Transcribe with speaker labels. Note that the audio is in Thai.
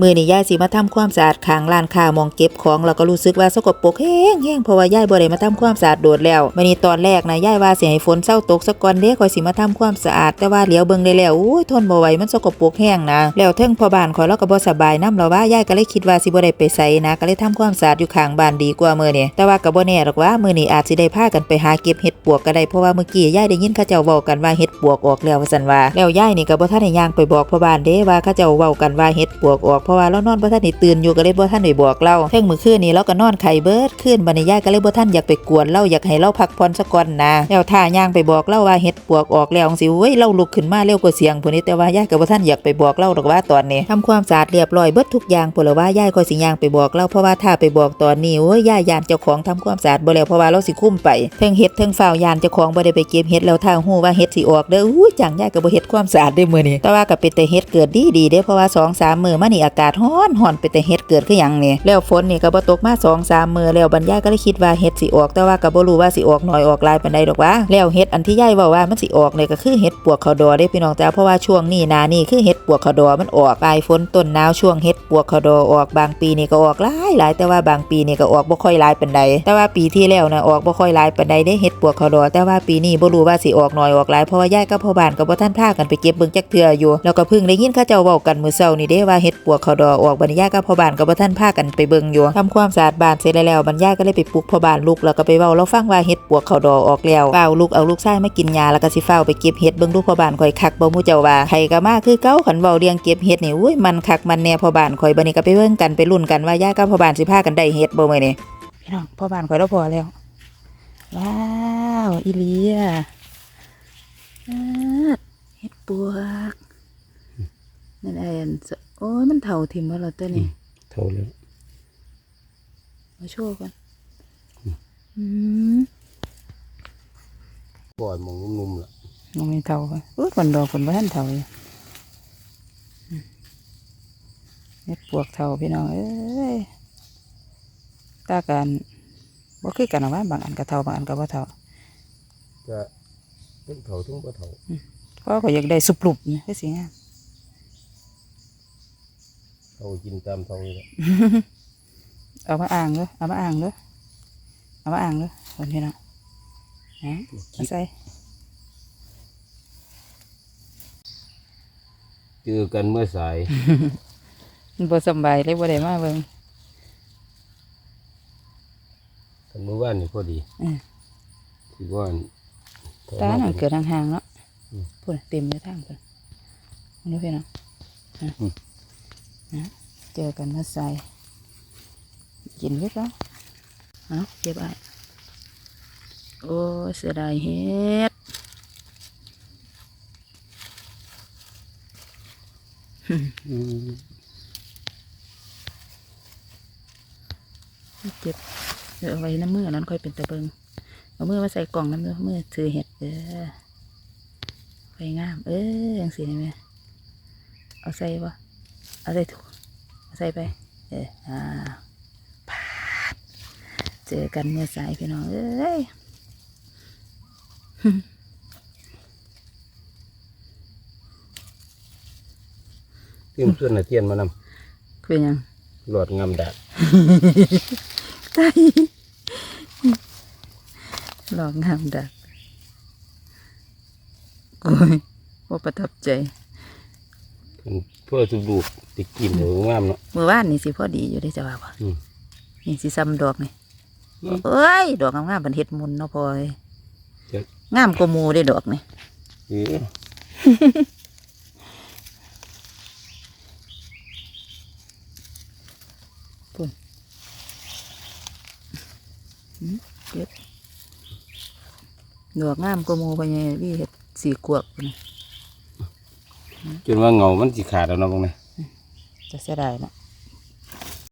Speaker 1: มือนี่ยายสิมาทำความสะอาดข้างร้านค้ามองเก็บของแล้วก็รู้สึกว่าสกปรกแห้งแห้งเพราะว่ายายบ่ได้มาทำความสะอาดโดดแล้วมื้อนี้ตอนแรกนะยายว่าสิให้ฝนเศร้าตกสักก่อนเด้คอยสิมาทำความสะอาดแต่ว่าเหลียวเบิ่งได้แล้วอุ้ยทนบ่ไหวมันสกปรกแห้งนะแล้วเทิงพอบ้านขอยเราก็บ่สบายนำแล้วว่ายายก็เลยคิดว่าสิบ่ได้ไปไสนะ ก็เลยทำความสะอาดอยู่ข้างบ้านดีกว่ามื้อนี้แต่ว่าก็บ่แน่หรอกว่ามื้อนี้อาจสิได้พากันไปหาเก็บเห็ดปวกก็ได้เพราะว่าเมื่อกี้ยายได้ยินเขาเจ้าเว้ากันว่าเห็ดปวกออกแล้วว่าซั่นว่าแล้วยายนี่ก็บ่ทันได้ย่างไปบอกพ่อบ้านเด้ว่าเขาเจ้าเว้ากันว่าเห็ดปวกออกเพราะว่าเรานอนบ่ทันได้ตื่นอยู่ก็เลยบ่ทันได้บอกเราเทิงมื้อคืนนี้เราก็นอนไข้เบิดคืนบัดนี้ยายก็เลยบ่ทันอยากไปกวนเราอยากให้เราพักผ่อนซะก่อนนะแล้วถ้าย่างไปบอกเราว่าเห็ดปวกออกแล้วจังซี่เว้ยเราลุกขึ้นมาเร็วกว่าเสียงพุ่นนี้แต่ว่ายายก็บ่ทันอยากไปบอกเราดอกว่าตอนนี้ทำความสะอาดเรียบร้อยเบิดทุกอย่างพุ่นละว่ายายก็สิย่างไปบอกเราเพราะว่าถ้าไปบอกตอนนี้โอ้ยยายยานเจ้าของทำความสะอาดบ่แล้วเพราะว่าเราสิคุ้มไปเทิงเฮ็ดเทิงฝ้าวยานเจ้าของบ่ได้ไปเก็บเฮ็ดแล้วถ้าฮู้ว่าเฮ็ดสิออกเด้ออุ้จังยายก็บ่เฮ็ดความสะอาดได้มื้อนี้แต่ว่าก็เป็นแต่เฮ็ดเกิดดีดีเด้เพราะว่า2 3มื้อมานี่อากาศร้อนร้อนเป็นแต่เฮ็ดเกิดคือหยังนี่แล้วฝนนี่ก็บ่ตกมา2 3มื้อแล้วบรรยายก็เลยคิดว่าเฮ็ดสิออกแต่ว่าก็บ่รู้ว่าสิออกน้อยออกลายปานใดดอกว่าแล้วเฮ็ดอันที่ยายเว้าว่ามันสิออกนี่ก็คือเฮ็ดปวกขาดอเด้พี่น้องจ้าเพราะว่าช่วงนี้นานี่คือเฮ็ดปวกขาดอมันออกปลายฝนต้นหนาวช่วงเฮ็ดปวกขาดอออกบางปีนี่ก็ออกหลายหลายแต่ว่าบางปีนี่ก็ออกบ่ค่อยหลายปานใดแต่ว่าปีที่แล้วนะออกบ่ค่อยหลายปานใดได้เฮ็ดปวกขาดอแต่ว่าปีนี้บ่รู้ว่าสิออกน้อยออกหลายเพราะว่ายายกับพ่อบ้านก็บ่ทันพากันไปเก็บเบิ่งจักเทื่ออยู่แล้วก็เพิ่งได้ยินเขาเจ้าเว้ากันมื้อเช้านี่เด้ว่าเฮ็ดปวกเขาดอออกบัดนี้ยากับพ่อบ้านก็บ่ทันพากันไปเบิ่งอยู่ทำความสะอาดบ้านเสร็จแล้วบรรยาก็เลยไปปลุกพ่อบ้านลุกแล้วก็ไปเว้าเราฟังว่าเฮ็ดปวกเขาดอออกแล้วเฝ้าลูกเอาลูกชายมากินยาแล้วก็สิเฝ้าไปเก็บเห็ดเบิ่งดูกพ่อบ้านข่อยคักบ่มู่เจ้าว่าใครก็มาคือเก่าขันเว้าเรียงเก็บเห็ดนี่อุ้ยมันคักมันแน่พ่อบ้านข่อยบัดนี้ก็ไปเบิ่งกันไปลุ้นกันว่ายายกับพ่อบ้านสิพากันได้เห็ดบ่มื้อนี้พี่น้องพ่อบ้านข่อยเราพอแล้วว้าวอีเลียอ่าเห็ดปวกนั่นเอง โอ้ยมันเฒ่าทิ่มแล้วเหรอตัวนี้
Speaker 2: เท่าแล้ว
Speaker 1: มาโชว์กันอืม
Speaker 2: บ่อยมองนุ่มๆล่ะ
Speaker 1: มันไม่เท่ากันอุ้ยฝนดอกฝนบ้านเท่าเลยอืมเม็ดปวกเท่าพี่น้องเอ้ยตากันบ่คือกันเอาว่าบางอันก็เท่าบางอันก็บ่เท่า
Speaker 2: จะทั้งเท่าทั้งบ่เท่า
Speaker 1: เพราะก็อยากได้สุปลุบนี่คือสิงาม
Speaker 2: เท่ากินตามเท่านี่แหละ
Speaker 1: เอามาอ่างเลยเอามาอ่างเลยเอามาอ่างเลยคนพี่น้องนะมาใส่
Speaker 2: เจอกันเมื่อสาย
Speaker 1: มันบ่สำบายเลยบ่ได้มาเบิ่ง
Speaker 2: กันเมื่อวานนี่พอดี
Speaker 1: อืม
Speaker 2: ที่ว่าน
Speaker 1: ตาหนังเกิดห่างๆเนาะ
Speaker 2: อืม
Speaker 1: พุ่นเต็มเลยทางพุ่นนี่พี่น้องนะ
Speaker 2: อืม
Speaker 1: นะเจอกันมาใส่กินไว้ก่อนเอาเก็บไว้โอ้เสียดายเฮ็ดเก็บเดี๋ยวเอาไว้น้ำมือนั้นค่อยเป็นตะเบิงเอามือมาใส่กล่องน้ำมือมือถือเห็ดเออไปงาม เออยังสีนี่ไหมเอาใส่ปะ เอาใส่ถุงเอาใส่ไป เอออ่าพาดเจอกันเมื่อสายพี่น้อง เอ้ย
Speaker 2: เติมส่วนน่ะเทียนมาน
Speaker 1: เป็นหยังำ
Speaker 2: หลอดงามดาด
Speaker 1: ใช่หลอกงามดักโอ้ยว่าประทับใจ
Speaker 2: เป็นเพื่อสุรูปติกินเดี๋ยวงามเนาะ
Speaker 1: เมื่อวานนี่สิพอดีอยู่ได้จะว่าบ่
Speaker 2: อืม
Speaker 1: นี่สิซ้ำดอกนี่
Speaker 2: อืม
Speaker 1: เอ้ยดอกงามๆเป็นเห็ดมุนเนาะพลอย
Speaker 2: เจ็ด
Speaker 1: งามกว่าหมูได้ดอกนี่
Speaker 2: เออ
Speaker 1: เก็บดอกงามกว่าหมูไปไงพี่เห็ดสีกวกพุ่นน่ะ
Speaker 2: จนว่าเงามันสิขาดแล้วเนาะบางนี่
Speaker 1: จะเสียดายเนาะ